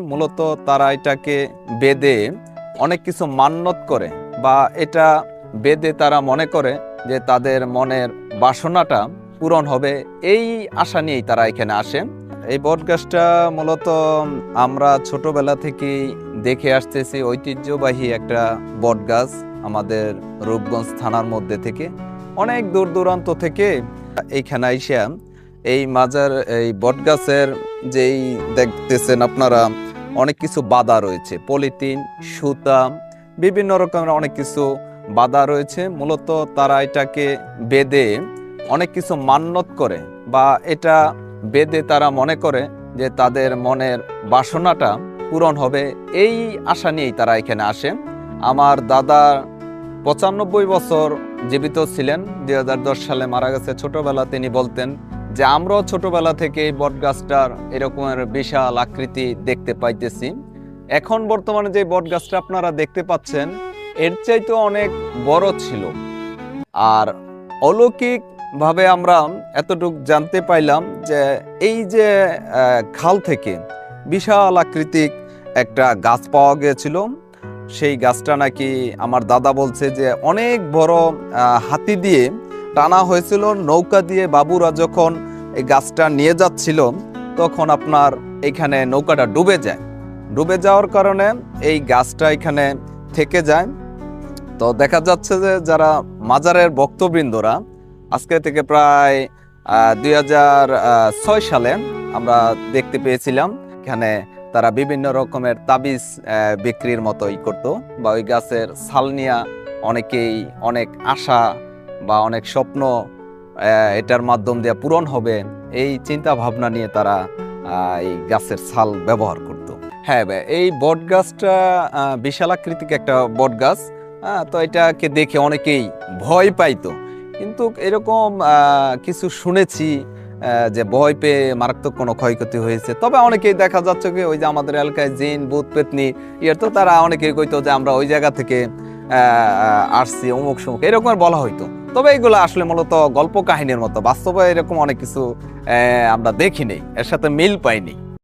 মূলত তারা এটাকে বেদে অনেক কিছু মান্যত করে বা এটা বেদে তারা মনে করে যে তাদের মনের বাসনাটা পূরণ হবে। এই আশা নিয়েই তারা এখানে আসে। এই বটগাছটা মূলত আমরা ছোটবেলা থেকেই দেখে আসতেছি। ঐতিহ্যবাহী একটা বটগাছ আমাদের রূপগঞ্জ থানার মধ্যে থেকে। অনেক দূর দূরান্ত থেকে এইখানে আইসা এই মাজার, এই বটগাছের যেই দেখতেছেন আপনারা অনেক কিছু বাধা রয়েছে। পলিথিন, সুতা, বিভিন্ন রকমের অনেক কিছু বাধা রয়েছে। মূলত তারা এটাকে বেদে অনেক কিছু মান্যত করে বা এটা বেদে তারা মনে করে যে তাদের মনের বাসনাটা পূরণ হবে। এই আশা নিয়েই তারা এখানে আসে। আমার দাদা পঁচানব্বই বছর জীবিত ছিলেন। দু হাজার দশ সালে মারা গেছে। ছোটবেলা তিনি বলতেন যে আমরাও ছোটবেলা থেকে এই বটগাছটার এরকমের বিশাল আকৃতি দেখতে পাইতেছি। এখন বর্তমানে যে বটগাছটা আপনারা দেখতে পাচ্ছেন, এর চাইতে অনেক বড় ছিল। আর অলৌকিক ভাবে আমরা এতটুক জানতে পাইলাম যে এই যে খাল থেকে বিশাল আকৃতিক একটা গাছ পাওয়া গিয়েছিল। সেই গাছটা নাকি আমার দাদা বলছে যে অনেক বড় হাতি দিয়ে টানা হয়েছিল, নৌকা দিয়ে বাবুরা যখন এই গাছটা নিয়ে যাচ্ছিল, তখন আপনার এখানে নৌকাটা ডুবে যায়। ডুবে যাওয়ার কারণে এই গাছটা এখানে থেকে যায়। তো দেখা যাচ্ছে যে যারা মাজারের ভক্তবৃন্দরা, আজকে থেকে প্রায় দুই ছয় সালে আমরা দেখতে পেয়েছিলাম, এখানে তারা বিভিন্ন রকমের তাবিজ বিক্রির মতোই করতো। বা ওই গাছের ছাল নিয়া অনেকেই অনেক আশা বা অনেক স্বপ্ন এটার মাধ্যম দিয়ে পূরণ হবে, এই চিন্তা ভাবনা নিয়ে তারা এই গাছের ছাল ব্যবহার করত। হ্যাঁ এই বট গাছটা বিশাল আকৃতিক একটা বট গাছ তো এটাকে দেখে অনেকেই ভয় পাইতো। কিন্তু এরকম কিছু শুনেছি যে ভয় পেয়ে মারাত্মক কোনো ক্ষয়ক্ষতি হয়েছে। তবে অনেকেই দেখা যাচ্ছে কি, ওই যে আমাদের এলাকায় জিন, ভূত, পেতনি ইয়ের তো তারা অনেকেই কইতো যে আমরা ওই জায়গা থেকে আসছি অমুক সমুক এরকম আর বলা হইতো। তবে এগুলো আসলে মূলত গল্প কাহিনীর মতো। বাস্তবে এরকম অনেক কিছু আমরা দেখিনি। এর সাথে মিল পাইনি।